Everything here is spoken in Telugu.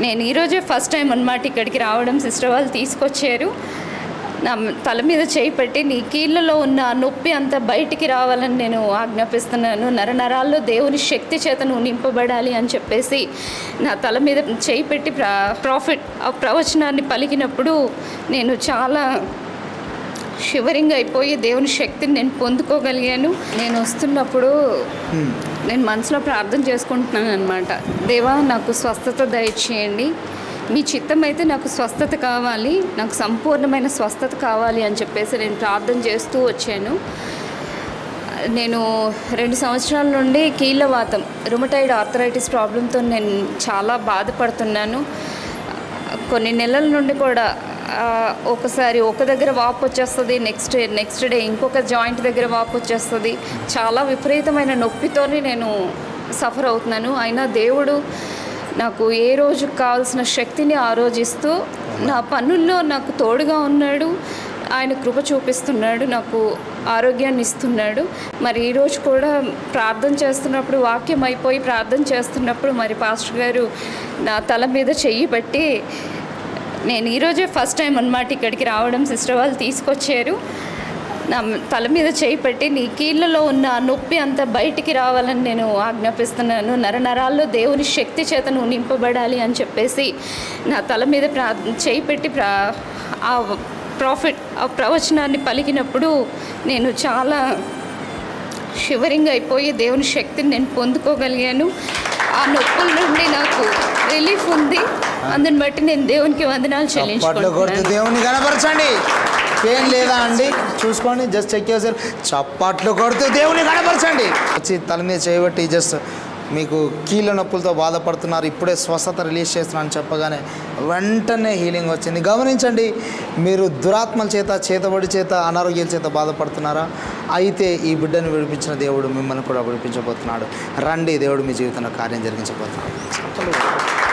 నేను ఈరోజే ఫస్ట్ టైం అన్నమాట ఇక్కడికి రావడం. సిస్టర్ వాళ్ళు తీసుకొచ్చారు. నా తల మీద చేయి పెట్టి నీ కీళ్ళలో ఉన్న నొప్పి అంతా బయటికి రావాలని నేను ఆజ్ఞాపిస్తున్నాను. నరనరాల్లో దేవుని శక్తి చేత నువ్వు నింపబడాలి అని చెప్పేసి నా తల మీద చేయి పెట్టి ప్రా ప్రాఫిట్ ఆ ప్రవచనాన్ని పలికినప్పుడు నేను చాలా షివరింగ్ అయిపోయి దేవుని శక్తిని నేను పొందుకోగలిగాను. నేను వస్తున్నప్పుడు నేను మనసులో ప్రార్థన చేసుకుంటున్నాను అనమాట దేవా నాకు స్వస్థత దయచేయండి. మీ చిత్తం అయితే నాకు స్వస్థత కావాలి నాకు సంపూర్ణమైన స్వస్థత కావాలి అని చెప్పేసి నేను ప్రార్థన చేస్తూ వచ్చాను. నేను రెండు సంవత్సరాల నుండి కీళ్ళవాతం రుమటైడ్ ఆర్థరైటిస్ ప్రాబ్లంతో నేను చాలా బాధపడుతున్నాను. కొన్ని నెలల నుండి కూడా ఒకసారి ఒక దగ్గర వాపు వచ్చేస్తుంది నెక్స్ట్ నెక్స్ట్ డే ఇంకొక జాయింట్ దగ్గర వాపు వచ్చేస్తుంది. చాలా విపరీతమైన నొప్పితోనే నేను సఫర్ అవుతున్నాను. అయినా దేవుడు నాకు ఏ రోజు కావాల్సిన శక్తిని ఆ రోజు ఇస్తూ నా పనుల్లో నాకు తోడుగా ఉన్నాడు. ఆయన కృప చూపిస్తున్నాడు నాకు ఆరోగ్యాన్ని ఇస్తున్నాడు. మరి ఈరోజు కూడా ప్రార్థన చేస్తున్నప్పుడు వాక్యం అయిపోయి ప్రార్థన చేస్తున్నప్పుడు మరి పాస్టర్ గారు నా తల మీద చెయ్యి పెట్టి నేను ఈరోజే ఫస్ట్ టైం అన్నమాట ఇక్కడికి రావడం. సిస్టర్ వాళ్ళు తీసుకొచ్చారు. నా తల మీద చేయి పెట్టి నీ కీళ్ళలో ఉన్న నొప్పి అంతా బయటికి రావాలని నేను ఆజ్ఞాపిస్తున్నాను. నరనరాల్లో దేవుని శక్తి చేత నువ్వు నింపబడాలి అని చెప్పేసి నా తల మీద ప్రా చేయి పెట్టి ప్రా ఆ ప్రాఫిట్ ఆ ప్రవచనాన్ని పలికినప్పుడు నేను చాలా షివరింగ్ అయిపోయి దేవుని శక్తిని నేను పొందుకోగలిగాను. ఆ నొప్పుల నుండి నాకు రిలీఫ్ ఉంది. అందుని బట్టి నేను దేవునికి వందనాలు చప్పట్లు చెల్లించుకుంటున్నాను దేవుని కనపరచండి. పెయిన్ లేదా అండి? చూసుకోండి జస్ట్ చెక్ చేశారు చప్పట్లు కొడుతూ దేవుని కనపరచండి. వచ్చి తల మీద చేయబట్టి జస్ట్ మీకు కీళ్ళ నొప్పులతో బాధపడుతున్నారు ఇప్పుడే స్వస్థత రిలీజ్ చేస్తున్నాను చెప్పగానే వెంటనే హీలింగ్ వచ్చింది. గమనించండి మీరు దురాత్మల చేత చేతబడి చేత అనారోగ్యాల చేత బాధపడుతున్నారా? అయితే ఈ బిడ్డను విడిపించిన దేవుడు మిమ్మల్ని కూడా విడిపించబోతున్నాడు. రండి దేవుడు మీ జీవితంలో కార్యం జరిగించబోతున్నాడు.